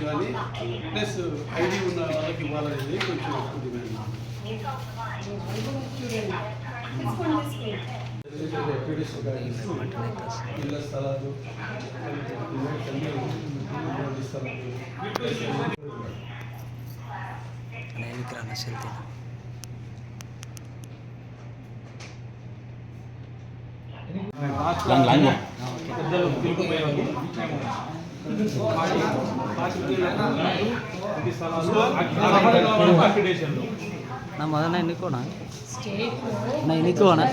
కానీ plus ID ఉన్న వాళ్ళకి ఇవ్వాలనేది కొంచెం డిమాండ్ ఇళ్ళ స్థలాలు నేను ఆక్యుడేషన్లు నా మొదన ఎన్నుకోనా? నా ఎన్నుకోనా?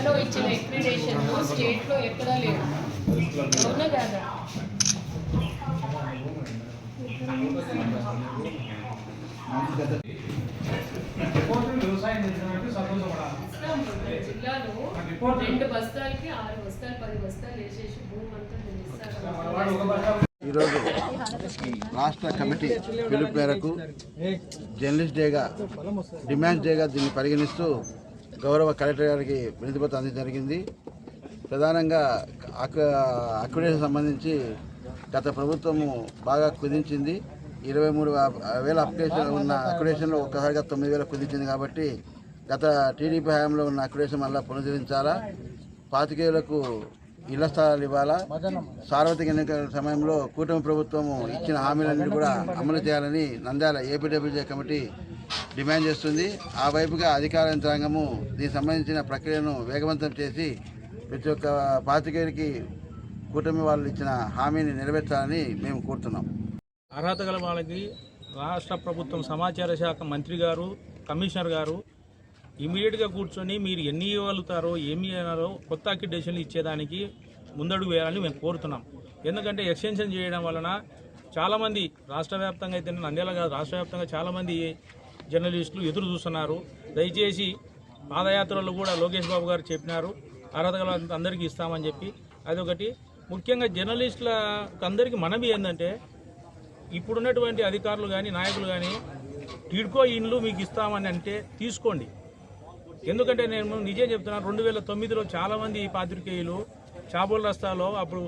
వ్యవసాయం చేసినట్టు సంతోషపడాలి జిల్లాలో రెండు బస్తాలకి ఆరు బస్తాలు పది బస్తాలు వేసేసి భూమి అంతా ఈరోజు రాష్ట్ర కమిటీ పిలుపు మేరకు జర్నలిస్ట్ డేగా డిమాండ్ డేగా దీన్ని పరిగణిస్తూ గౌరవ కలెక్టర్ గారికి వినతిపత్రం అందించడం జరిగింది. ప్రధానంగా అక్విడేషన్ సంబంధించి గత ప్రభుత్వము బాగా కుదించింది. ఇరవై మూడు వేల అప్లికేషన్ ఉన్న అక్విడేషన్లో ఒక్కసారిగా తొమ్మిది వేల కుదించింది కాబట్టి గత టీడీపీ హయాంలో ఉన్న అక్విడేషన్ మళ్ళీ పునరుద్ధరించాలా? పాతికేయులకు ఇళ్ళ స్థలాలు ఇవ్వాలా సార్వత్రిక ఎన్నికల సమయంలో కూటమి ప్రభుత్వము ఇచ్చిన హామీలన్నీ కూడా అమలు చేయాలని నంద్యాల ఏపీడబ్ల్యూజే కమిటీ డిమాండ్ చేస్తుంది. ఆ వైపుగా అధికార యంత్రాంగము దీనికి సంబంధించిన ప్రక్రియను వేగవంతం చేసి ప్రతి ఒక్క పాతికేయుడికి కూటమి వాళ్ళు ఇచ్చిన హామీని నెరవేర్చాలని మేము కోరుతున్నాం. అర్హత గల వాళ్ళకి రాష్ట్ర ప్రభుత్వం సమాచార శాఖ మంత్రి గారు కమిషనర్ గారు ఇమీడియట్గా కూర్చొని మీరు ఎన్ని ఇవ్వగలుగుతారో ఏమి అన్నారో కొత్త అక్రిడేషన్లు ఇచ్చేదానికి ముందడుగు వేయాలని మేము కోరుతున్నాం. ఎందుకంటే ఎక్స్టెన్షన్ చేయడం వలన చాలామంది రాష్ట్ర వ్యాప్తంగా అయితే నంద్యాల కాదు రాష్ట్ర వ్యాప్తంగా చాలామంది జర్నలిస్టులు ఎదురు చూస్తున్నారు. దయచేసి పాదయాత్రలో కూడా లోకేష్ బాబు గారు చెప్పినారు. అర్హత గల అందరికీ ఇస్తామని చెప్పి. అదొకటి. ముఖ్యంగా జర్నలిస్టులకు అందరికీ మనవి ఏంటంటే ఇప్పుడున్నటువంటి అధికారులు కానీ నాయకులు కానీ టిడ్కో ఇండ్లు మీకు ఇస్తామని అంటే తీసుకోండి. ఎందుకంటే నేను నిజం చెప్తున్నాను రెండు వేల తొమ్మిదిలో చాలామంది పాత్రికేయులు చాబోల్ రస్తాలో అప్పుడు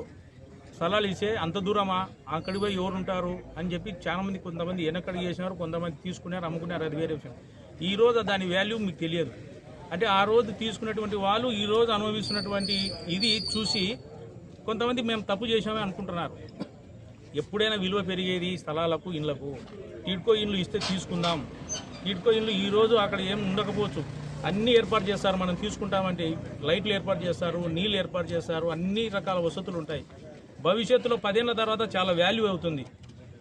స్థలాలు ఇస్తే అంత దూరమా అక్కడికి పోయి ఎవరు ఉంటారు అని చెప్పి చాలామంది కొంతమంది వెనకడికి చేసినారు కొంతమంది తీసుకున్నారు అమ్ముకున్నారు అది వేరే విషయం. ఈ రోజు దాని వాల్యూ మీకు తెలియదు. అంటే ఆ రోజు తీసుకున్నటువంటి వాళ్ళు ఈ రోజు అనుభవిస్తున్నటువంటి ఇది చూసి కొంతమంది మేము తప్పు చేసామని అనుకుంటున్నారు. ఎప్పుడైనా విలువ పెరిగేది స్థలాలకు ఇండ్లకు. టీడ్కో ఇండ్లు ఇస్తే తీసుకుందాం. టీడ్కో ఇండ్లు ఈ రోజు అక్కడ ఏం ఉండకపోవచ్చు. అన్నీ ఏర్పాటు చేస్తారు. మనం తీసుకుంటామంటే లైట్లు ఏర్పాటు చేస్తారు నీళ్ళు ఏర్పాటు చేస్తారు అన్ని రకాల వసతులు ఉంటాయి. భవిష్యత్తులో పదేళ్ళ తర్వాత చాలా వాల్యూ అవుతుంది.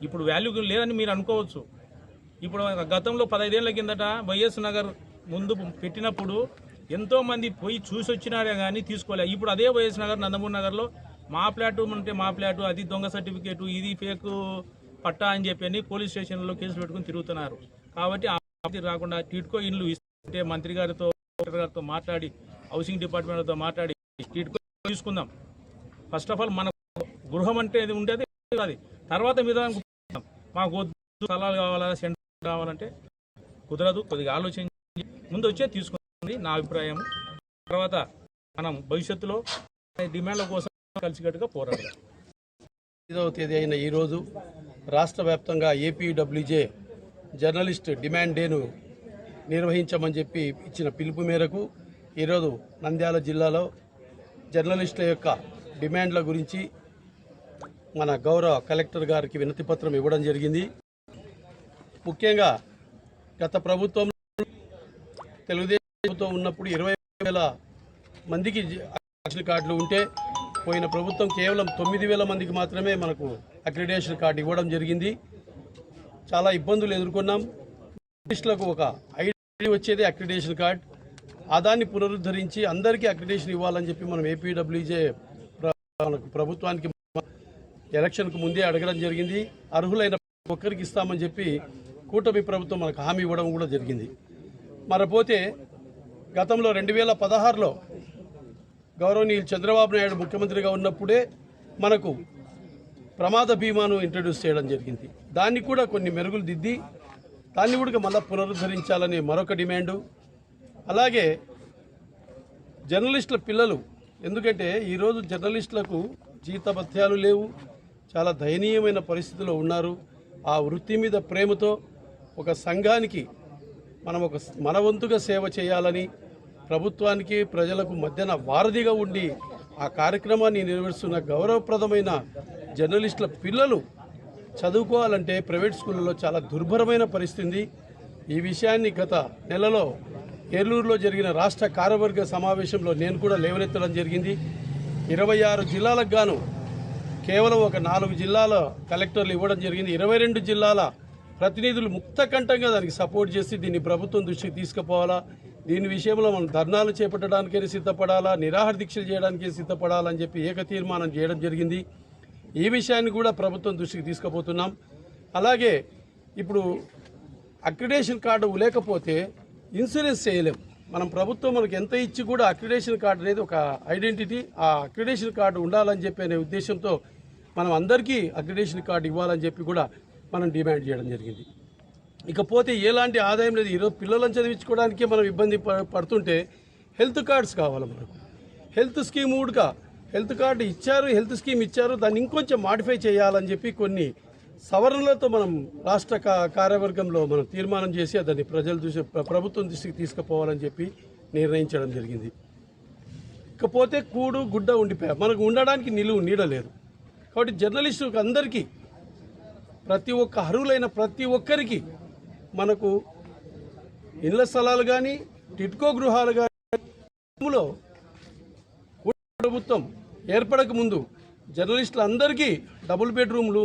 ఇప్పుడు వాల్యూ లేదని మీరు అనుకోవచ్చు. ఇప్పుడు గతంలో పదైదేళ్ళ కిందట వైఎస్ నగర్ ముందు పెట్టినప్పుడు ఎంతోమంది పోయి చూసి వచ్చినారే కానీ తీసుకోలే. ఇప్పుడు అదే వైఎస్ నగర్ నందమూరి నగర్లో మా ఫ్లాటు అంటే మా ఫ్లాటు అది దొంగ సర్టిఫికేటు ఇది ఫేక్ పట్టా అని చెప్పి అని పోలీస్ స్టేషన్లో కేసులు పెట్టుకుని తిరుగుతున్నారు. కాబట్టి ఆ రాకుండా టిట్కో ఇండ్లు అంటే మంత్రి గారితో గారితో మాట్లాడి హౌసింగ్ డిపార్ట్మెంట్తో మాట్లాడి స్ట్రీట్ తీసుకుందాం. ఫస్ట్ ఆఫ్ ఆల్ మన గృహం అంటే ఇది ఉండేది? అది. తర్వాత మీద మాకు వద్దు స్థలాలు కావాలా సెంటర్ కావాలంటే కుదరదు కొద్దిగా ఆలోచించి ముందు వచ్చే తీసుకుంది నా అభిప్రాయం తర్వాత మనం భవిష్యత్తులో డిమాండ్ల కోసం కలిసికట్టుగా పోరాడదాం. ఐదవ తేదీ అయిన ఈరోజు రాష్ట్ర వ్యాప్తంగా ఏపీడబ్ల్యూజే జర్నలిస్ట్ డిమాండ్ డేను నిర్వహించమని చెప్పి ఇచ్చిన పిలుపు మేరకు ఈరోజు నంద్యాల జిల్లాలో జర్నలిస్టుల యొక్క డిమాండ్ల గురించి మన గౌరవ కలెక్టర్ గారికి వినతిపత్రం ఇవ్వడం జరిగింది. ముఖ్యంగా గత ప్రభుత్వం తెలుగుదేశం ప్రభుత్వం ఉన్నప్పుడు ఇరవై వేల మందికి రేషన్ కార్డులు ఉంటే పోయిన ప్రభుత్వం కేవలం తొమ్మిది వేల మందికి మాత్రమే మనకు అక్రిడేషన్ కార్డు ఇవ్వడం జరిగింది. చాలా ఇబ్బందులు ఎదుర్కొన్నాం. జర్నలిస్టులకు ఒక ఐడి వచ్చేది అక్రిడేషన్ కార్డ్ అదాన్ని పునరుద్ధరించి అందరికీ అక్రిడేషన్ ఇవ్వాలని చెప్పి మనం ఏపీడబ్ల్యూజే ప్రభుత్వానికి ఎలక్షన్కు ముందే అడగడం జరిగింది. అర్హులైన ఒక్కరికి ఇస్తామని చెప్పి కూటమి ప్రభుత్వం మనకు హామీ ఇవ్వడం కూడా జరిగింది. మరపోతే గతంలో రెండు వేల పదహారులో గౌరవనీయులు చంద్రబాబు నాయుడు ముఖ్యమంత్రిగా ఉన్నప్పుడే మనకు ప్రమాద బీమాను ఇంట్రడ్యూస్ చేయడం జరిగింది. దాన్ని కూడా కొన్ని మెరుగులు దిద్ది దాన్ని కూడా మళ్ళీ పునరుద్ధరించాలని మరొక డిమాండు. అలాగే జర్నలిస్టుల పిల్లలు ఎందుకంటే ఈరోజు జర్నలిస్టులకు జీతభత్యాలు లేవు చాలా దయనీయమైన పరిస్థితిలో ఉన్నారు. ఆ వృత్తి మీద ప్రేమతో ఒక సంఘానికి మనం ఒక మన వంతుగా సేవ చేయాలని ప్రభుత్వానికి ప్రజలకు మధ్యన వారధిగా ఉండి ఆ కార్యక్రమాన్ని నిర్వహిస్తున్న గౌరవప్రదమైన జర్నలిస్టుల పిల్లలు చదువుకోవాలంటే ప్రైవేట్ స్కూళ్ళలో చాలా దుర్భరమైన పరిస్థితి. ఈ విషయాన్ని గత నెలలో ఏలూరులో జరిగిన రాష్ట్ర కార్యవర్గ సమావేశంలో నేను కూడా లేవనెత్తడం జరిగింది. ఇరవై ఆరు జిల్లాలకు గాను కేవలం ఒక నాలుగు జిల్లాల కలెక్టర్లు ఇవ్వడం జరిగింది. ఇరవై రెండు జిల్లాల ప్రతినిధులు ముక్తకంఠంగా దానికి సపోర్ట్ చేసి దీన్ని ప్రభుత్వం దృష్టికి తీసుకుపోవాలా? దీని విషయంలో మనం ధర్నాలు చేపట్టడానికైనా సిద్ధపడాలా? నిరాహార దీక్షలు చేయడానికే సిద్ధపడాలని చెప్పి ఏక తీర్మానం చేయడం జరిగింది. ఈ విషయాన్ని కూడా ప్రభుత్వం దృష్టికి తీసుకుపోతున్నాం. అలాగే ఇప్పుడు అక్రిడేషన్ కార్డు లేకపోతే ఇన్సూరెన్స్ చేయలేం. మనం ప్రభుత్వం మనకు ఎంత ఇచ్చి కూడా అక్రిడేషన్ కార్డు అనేది ఒక ఐడెంటిటీ. ఆ అక్రిడేషన్ కార్డు ఉండాలని చెప్పి అనే ఉద్దేశంతో మనం అందరికీ అక్రిడేషన్ కార్డు ఇవ్వాలని చెప్పి కూడా మనం డిమాండ్ చేయడం జరిగింది. ఇకపోతే ఎలాంటి ఆదాయం లేదు. ఈరోజు పిల్లలను చదివించుకోవడానికే మనం ఇబ్బంది పడుతుంటే హెల్త్ కార్డ్స్ కావాలి మనకు. హెల్త్ స్కీమ్ ఊడక హెల్త్ కార్డు ఇచ్చారు హెల్త్ స్కీమ్ ఇచ్చారు దాన్ని ఇంకొంచెం మాడిఫై చేయాలని చెప్పి కొన్ని సవరణలతో మనం రాష్ట్ర కార్యవర్గంలో మనం తీర్మానం చేసి దాన్ని ప్రజలు దృష్టి ప్రభుత్వం దృష్టికి తీసుకుపోవాలని చెప్పి నిర్ణయించడం జరిగింది. ఇకపోతే కూడు గుడ్డ ఉండిపోయా మనకు ఉండడానికి నిలువు నీడ లేదు. కాబట్టి జర్నలిస్టులకు అందరికీ ప్రతి ఒక్క అర్హులైన ప్రతి ఒక్కరికి మనకు ఇళ్ళ స్థలాలు కానీ టిట్కో గృహాలు కానీ ప్రభుత్వం ఏర్పడక ముందు జర్నలిస్టులందరికీ డబుల్ బెడ్రూమ్లు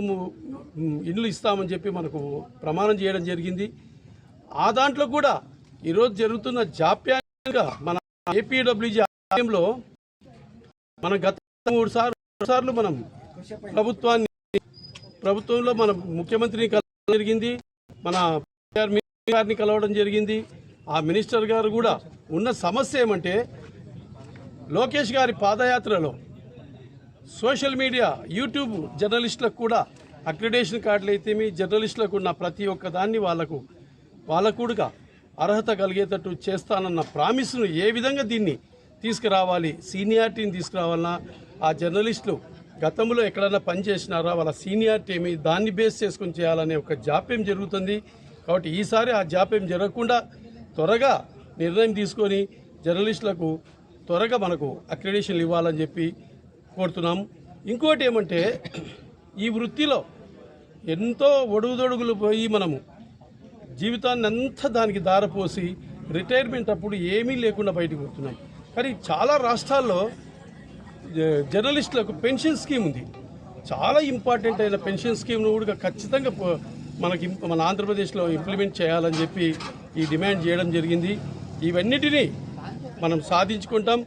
ఇల్లు ఇస్తామని చెప్పి మనకు ప్రమాణం చేయడం జరిగింది. ఆ దాంట్లో కూడా ఈరోజు జరుగుతున్న జాప్యంగా మన ఏపీడబ్ల్యూజీ ఆలయంలో మన గత మూడు సార్లు మూడు సార్లు మనం ప్రభుత్వాన్ని ప్రభుత్వంలో మన ముఖ్యమంత్రిని కలవడం జరిగింది. మన గారిని కలవడం జరిగింది. ఆ మినిస్టర్ గారు కూడా ఉన్న సమస్య ఏమంటే లోకేష్ గారి పాదయాత్రలో సోషల్ మీడియా యూట్యూబ్ జర్నలిస్టులకు కూడా అక్రిడేషన్ కార్డులు అయితేమి జర్నలిస్టులకు ఉన్న ప్రతి ఒక్క దాన్ని వాళ్ళకు వాళ్ళకు అర్హత కలిగేటట్టు చేస్తానన్న ప్రామిస్ను ఏ విధంగా దీన్ని తీసుకురావాలి సీనియారిటీని తీసుకురావాలన్నా ఆ జర్నలిస్టులు గతంలో ఎక్కడైనా పనిచేసినారా వాళ్ళ సీనియారిటీ ఏమి దాన్ని బేస్ చేసుకొని చేయాలనే ఒక జాప్యం జరుగుతుంది. కాబట్టి ఈసారి ఆ జాప్యం జరగకుండా త్వరగా నిర్ణయం తీసుకొని జర్నలిస్టులకు త్వరగా మనకు అక్రిడేషన్లు ఇవ్వాలని చెప్పి కోరుతున్నాం. ఇంకోటి ఏమంటే ఈ వృత్తిలో ఎంతో ఒడుగుదొడుగులు పోయి మనము జీవితాన్ని అంతా దానికి దారపోసి రిటైర్మెంట్ అప్పుడు ఏమీ లేకుండా బయటకు వస్తున్నాం కానీ చాలా రాష్ట్రాల్లో జర్నలిస్టులకు పెన్షన్ స్కీమ్ ఉంది. చాలా ఇంపార్టెంట్ అయిన పెన్షన్ స్కీమ్ను కూడా ఖచ్చితంగా మనకి మన ఆంధ్రప్రదేశ్లో ఇంప్లిమెంట్ చేయాలని చెప్పి ఈ డిమాండ్ చేయడం జరిగింది. ఇవన్నిటినీ మనం సాధించుకుంటాం.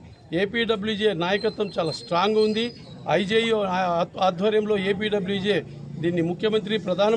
ఏపీడబ్ల్యూజే నాయకత్వం చాలా స్ట్రాంగ్ ఉంది. ఐజేయు ఆధ్వర్యంలో ఏపీడబ్ల్యూజే దీన్ని ముఖ్యమంత్రి ప్రధాన